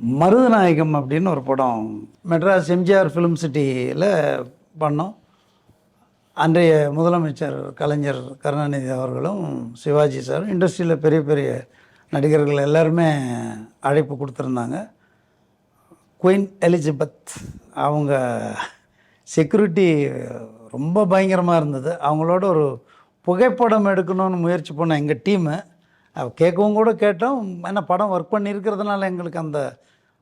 மருதநாயகம் அப்படின்னு ஒரு படம் மெட்ராஸ் எம்ஜிஆர் ஃபிலிம் சிட்டியில் பண்ணோம். அன்றைய முதலமைச்சர் கலைஞர் கருணாநிதி அவர்களும் சிவாஜி சார் இண்டஸ்ட்ரியில் பெரிய பெரிய நடிகர்கள் எல்லாருமே அழைப்பு கொடுத்துருந்தாங்க. குயின் எலிஜபெத் அவங்க செக்யூரிட்டி ரொம்ப பயங்கரமாக இருந்தது. அவங்களோட ஒரு புகைப்படம் எடுக்கணும்னு முயற்சி பண்ண எங்கள் டீமு கேட்கவும் கூட கேட்டோம். ஏன்னா படம் ஒர்க் பண்ணியிருக்கிறதுனால எங்களுக்கு அந்த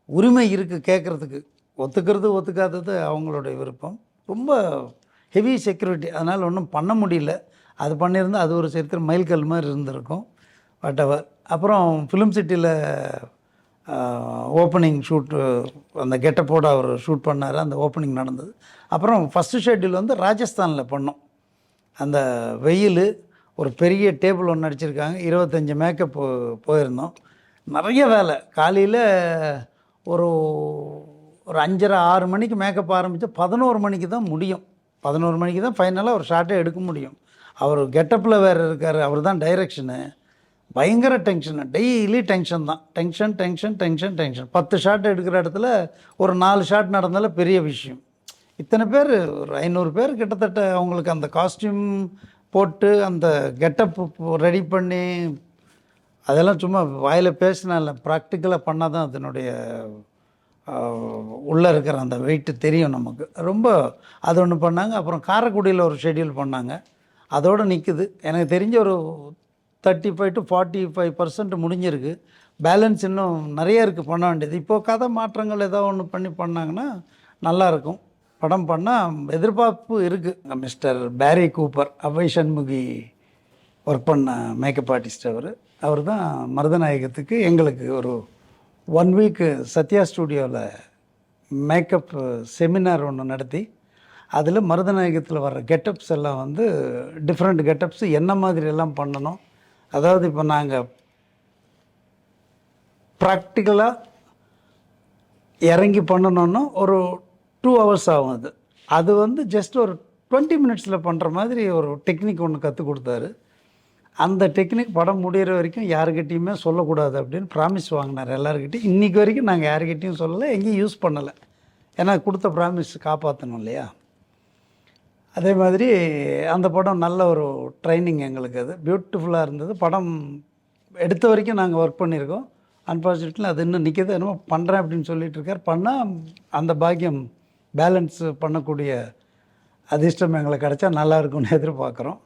உரிமை இருக்குது கேட்குறதுக்கு. ஒத்துக்கிறது ஒத்துக்காதது அவங்களுடைய விருப்பம். ரொம்ப ஹெவி செக்யூரிட்டி அதனால் ஒன்றும் பண்ண முடியல. அது பண்ணியிருந்தால் அது ஒரு சரித்திர மைல்கல் மாதிரி இருந்திருக்கும். வாட் எவர் அப்புறம் ஃபிலிம் சிட்டியில் ஓப்பனிங் ஷூட்டு அந்த கெட்டப்போட அவர் ஷூட் பண்ணார். அந்த ஓப்பனிங் நடந்தது. அப்புறம் ஃபஸ்ட்டு ஷெட்யூல் வந்து ராஜஸ்தானில் பண்ணோம். அந்த வெயில் ஒரு பெரிய டேபிள் ஒன்று அடிச்சிருக்காங்க. இருபத்தஞ்சி மேக்கப் போயிருந்தோம். நிறைய வேலை. காலையில் ஒரு ஒரு அஞ்சரை ஆறு மணிக்கு மேக்கப் ஆரம்பித்து பதினோரு மணிக்கு தான் முடியும். பதினோரு மணிக்கு தான் ஃபைனலாக ஒரு ஷார்ட்டே எடுக்க முடியும். அவர் கெட்டப்பில் வேறு இருக்கார். அவர் தான் டைரக்ஷனு பயங்கர டென்ஷனு டெய்லி டென்ஷன் தான். டென்ஷன் டென்ஷன் டென்ஷன் டென்ஷன் பத்து ஷாட் எடுக்கிற இடத்துல ஒரு நாலு ஷாட் நடந்தாலும் பெரிய விஷயம். இத்தனை பேர் ஒரு ஐநூறு பேர் கிட்டத்தட்ட அவங்களுக்கு அந்த காஸ்டியூம் போட்டு அந்த கெட்டப் ரெடி பண்ணி அதெல்லாம் சும்மா வாயில் பேசினா இல்லை ப்ராக்டிக்கலாக பண்ணால் தான் அதனுடைய உள்ளே இருக்கிற அந்த வெயிட்டு தெரியும் நமக்கு. ரொம்ப அது ஒன்று பண்ணாங்க அப்புறம் காரைக்குடியில் ஒரு ஷெட்யூல் பண்ணாங்க. அதோடு நிற்குது எனக்கு தெரிஞ்ச ஒரு thirty five to forty five percent முடிஞ்சிருக்கு. பேலன்ஸ் இன்னும் நிறைய இருக்குது பண்ண வேண்டியது. இப்போது கதை மாற்றங்கள் ஏதோ ஒன்று பண்ணி பண்ணாங்கன்னா நல்லாயிருக்கும் படம் பண்ணால் எதிர்பார்ப்பு இருக்குது mister Barry Cooper Avvai Shanmughi work பண்ண மேக்கப் ஆர்டிஸ்ட் அவர். அவர் தான் மருதநாயகத்துக்கு எங்களுக்கு ஒரு ஒன் வீக்கு சத்யா ஸ்டூடியோவில் மேக்கப் செமினார் ஒன்று நடத்தி அதில் மருதநாயகத்தில் வர்ற கெட்டப்ஸ் எல்லாம் வந்து டிஃப்ரெண்ட் கெட்டப்ஸ் என்ன மாதிரி எல்லாம் பண்ணணும். அதாவது இப்போ நாங்கள் ப்ராக்டிக்கலாக இறங்கி பண்ணணுன்னா ஒரு டூ ஹவர்ஸ் ஆகும் அது. அது வந்து ஜஸ்ட் ஒரு டுவெண்ட்டி மினிட்ஸில் பண்ணுற மாதிரி ஒரு டெக்னிக் ஒன்று கற்றுக் கொடுத்தாரு. அந்த டெக்னிக் படம் முடிகிற வரைக்கும் யாருக்கிட்டேயுமே சொல்லக்கூடாது அப்படின்னு ப்ராமிஸ் வாங்கினார் எல்லாருக்கிட்டையும் இன்றைக்கி வரைக்கும் நாங்கள் யாருக்கிட்டையும் சொல்லலை எங்கேயும் யூஸ் பண்ணலை. ஏன்னா கொடுத்த ப்ராமிஸ் காப்பாற்றணும் இல்லையா? அதே மாதிரி அந்த படம் நல்ல ஒரு ட்ரைனிங் எங்களுக்கு அது. பியூட்டிஃபுல்லாக இருந்தது. படம் எடுத்த வரைக்கும் நாங்கள் ஒர்க் பண்ணியிருக்கோம். அன்ஃபார்ச்சுனேட்லி அது இன்னும் நிற்கிது என்னமோ பண்ணுறேன் அப்படின்னு சொல்லிட்டு இருக்கார். பண்ணால் அந்த பாக்கியம் பேலன்ஸ் பண்ணக்கூடிய அதிர்ஷ்டம் எங்களுக்கு கிடைச்சா நல்லா இருக்கும்னு எதிர்பார்க்குறோம்.